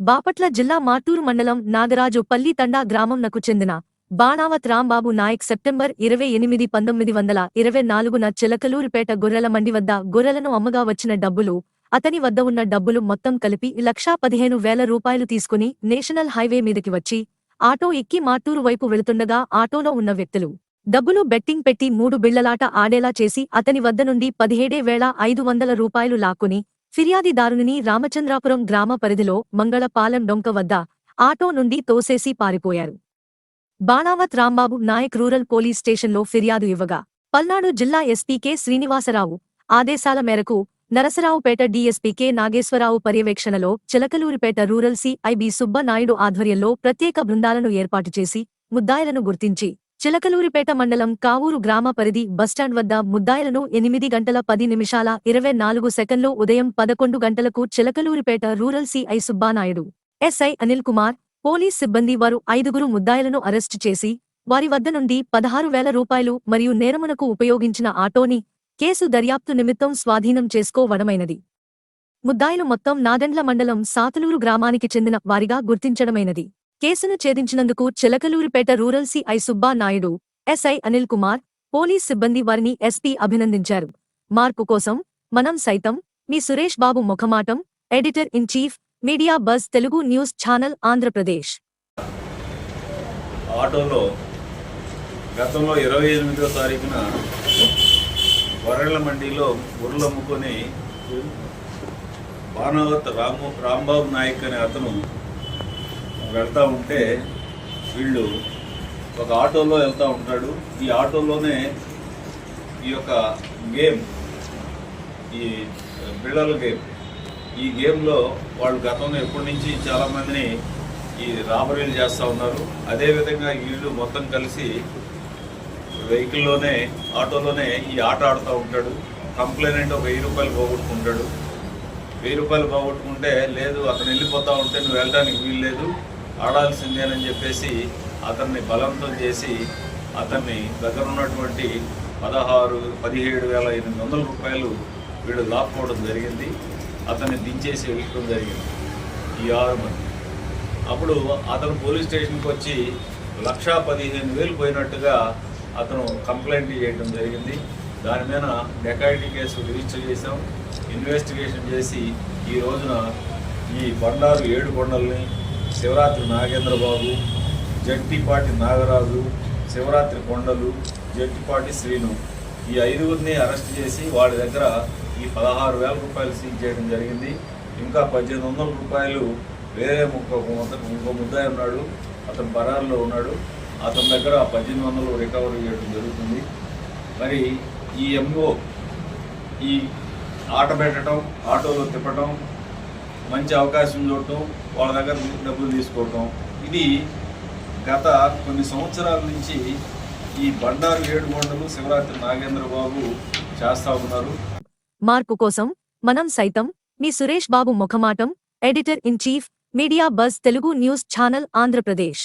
బాపట్ల జిల్లా మాటూరు మండలం నాగరాజు పల్లి తండా గ్రామంనకు చెందిన బాణావత్ రాంబాబు నాయక్ సెప్టెంబర్ ఇరవై ఎనిమిది పంతొమ్మిది వందల ఇరవై నాలుగున చిలకలూరుపేట గొర్రెల మండి వద్ద గొర్రెలను అమ్మగా వచ్చిన డబ్బులు అతని వద్ద ఉన్న డబ్బులు మొత్తం కలిపి లక్షా పదిహేను వేల రూపాయలు తీసుకుని నేషనల్ హైవే మీదకి వచ్చి ఆటో ఎక్కి మాటూరు వైపు వెళుతుండగా ఆటోలో ఉన్న వ్యక్తులు డబ్బులు బెట్టింగ్ పెట్టి మూడు బిళ్ళలాట ఆడేలా చేసి అతని వద్ద నుండి పదిహేడే వేల ఐదు వందల రూపాయలు లాక్కుని ఫిర్యాదిదారునిని రామచంద్రాపురం గ్రామ పరిధిలో మంగళపాలెం డొంక వద్ద ఆటో నుండి తోసేసి పారిపోయారు. బాణావత్ రాంబాబు నాయక్ రూరల్ పోలీస్ స్టేషన్లో ఫిర్యాదు ఇవ్వగా పల్నాడు జిల్లా ఎస్పీ కె శ్రీనివాసరావు ఆదేశాల మేరకు నరసరావుపేట డీఎస్పీ కె నాగేశ్వరరావు పర్యవేక్షణలో చిలకలూరిపేట రూరల్ సిఐబి సుబ్బనాయుడు ఆధ్వర్యంలో ప్రత్యేక బృందాలను ఏర్పాటు చేసి ముద్దాయిలను గుర్తించి చిలకలూరిపేట మండలం కావూరు గ్రామ పరిధి బస్టాండ్ వద్ద ముద్దాయిలను ఎనిమిది గంటల పది నిమిషాల ఇరవై నాలుగు సెకండ్లు ఉదయం పదకొండు గంటలకు Chilakaluripet rural CI Subbanaidu. SI Anil Kumar police సిబ్బంది వారు ఐదుగురు ముద్దాయిలను అరెస్టు చేసి వారి వద్ద నుండి పదహారు వేల రూపాయలు మరియు నేరమునకు ఉపయోగించిన ఆటోని కేసు దర్యాప్తు నిమిత్తం స్వాధీనం చేసుకోవడమైనది. ముద్దాయిలు మొత్తం నాదెండ్ల మండలం సాతులూరు గ్రామానికి చెందిన వారిగా గుర్తించడమైనది. కేసును ఛేదించినందుకు Chilakaluripet rural CI Subba Naidu SI Anil Kumar police సిబ్బంది వారిని ఎస్పీ అభినందించారు. మార్పు కోసం మనం సైతం మీ Suresh Babu ముఖమాటం editor in chief media buzz Telugu news channel Andhra Pradesh. ఆటోలో గతంలో ఇరవై ఎనిమిదో తారీఖున వరళ్ళ మండిలో ఉర్లు అమ్ముకొని బాణవత్ రాము రాంబాబు నాయక్ అనే అతను వెళ్తూ ఉంటే వీళ్ళు ఒక ఆటోలో వెళ్తూ ఉంటాడు. ఈ ఆటోలోనే ఈ యొక్క గేమ్ ఈ బిళ్ళల గేమ్. ఈ గేమ్లో వాళ్ళు గతంలో ఎప్పటి నుంచి చాలామందిని ఈ రాబరీలు చేస్తూ ఉన్నారు. అదేవిధంగా వీళ్ళు మొత్తం కలిసి వెహికల్లోనే ఆటోలోనే ఈ ఆట ఆడుతూ ఉంటాడు. కంప్లైనెంట్ ఒక వెయ్యి రూపాయలు పోగొట్టుకుంటాడు. వెయ్యి రూపాయలు పోగొట్టుకుంటే లేదు అతను వెళ్ళిపోతూ ఉంటే నువ్వు వెళ్ళడానికి వీలు లేదు ఆడాల్సిందేనని చెప్పేసి అతన్ని బలవంతం చేసి అతన్ని దగ్గర ఉన్నటువంటి పదహారు పదిహేడు వేల ఎనిమిది వందల రూపాయలు వీడు లాక్కోవడం జరిగింది. అతన్ని దించేసి వెళ్ళడం జరిగింది ఈ ఆరు మంది. అప్పుడు అతను పోలీస్ స్టేషన్కి వచ్చి లక్షా పదిహేను వేలు పోయినట్టుగా అతను కంప్లైంట్ చేయడం జరిగింది. దాని మీద డెకాయిటీ కేసు రిజిస్టర్ చేసాం ఇన్వెస్టిగేషన్ చేసి ఈ రోజున ఈ బండారు ఏడు కొండల్ని శివరాత్రి నాగేంద్రబాబు జట్టిపాటి నాగరాజు శివరాత్రి కొండలు జట్టిపాటి శ్రీను. ఈ ఐదుగురిని అరెస్ట్ చేసి వాడి దగ్గర ఈ పదహారు వేల రూపాయలు సీజ్ చేయడం జరిగింది. ఇంకా పద్దెనిమిది వందల రూపాయలు వేరే ముక్క ఇంకో ముద్దాయి ఉన్నాడు. అతను బరారులో ఉన్నాడు. అతని దగ్గర పద్దెనిమిది వందలు రికవరీ చేయడం జరుగుతుంది. మరి ఈ ఎంఓ ఈ ఆట పెట్టడం ఆటోలో తిప్పటం మంచి అవకాశం చూడటం వాళ్ళ దగ్గర డబ్బులు తీసుకోవటం. ఇది గత కొన్ని సంవత్సరాల నుంచి ఈ బండారు ఏడుగొండలు శివరాత్రి నాగేంద్ర బాబు చేస్తూ ఉన్నారు. మార్పు కోసం మనం సైతం మీ Suresh Babu ముఖమాటం editor in chief media buzz Telugu news channel Andhra Pradesh.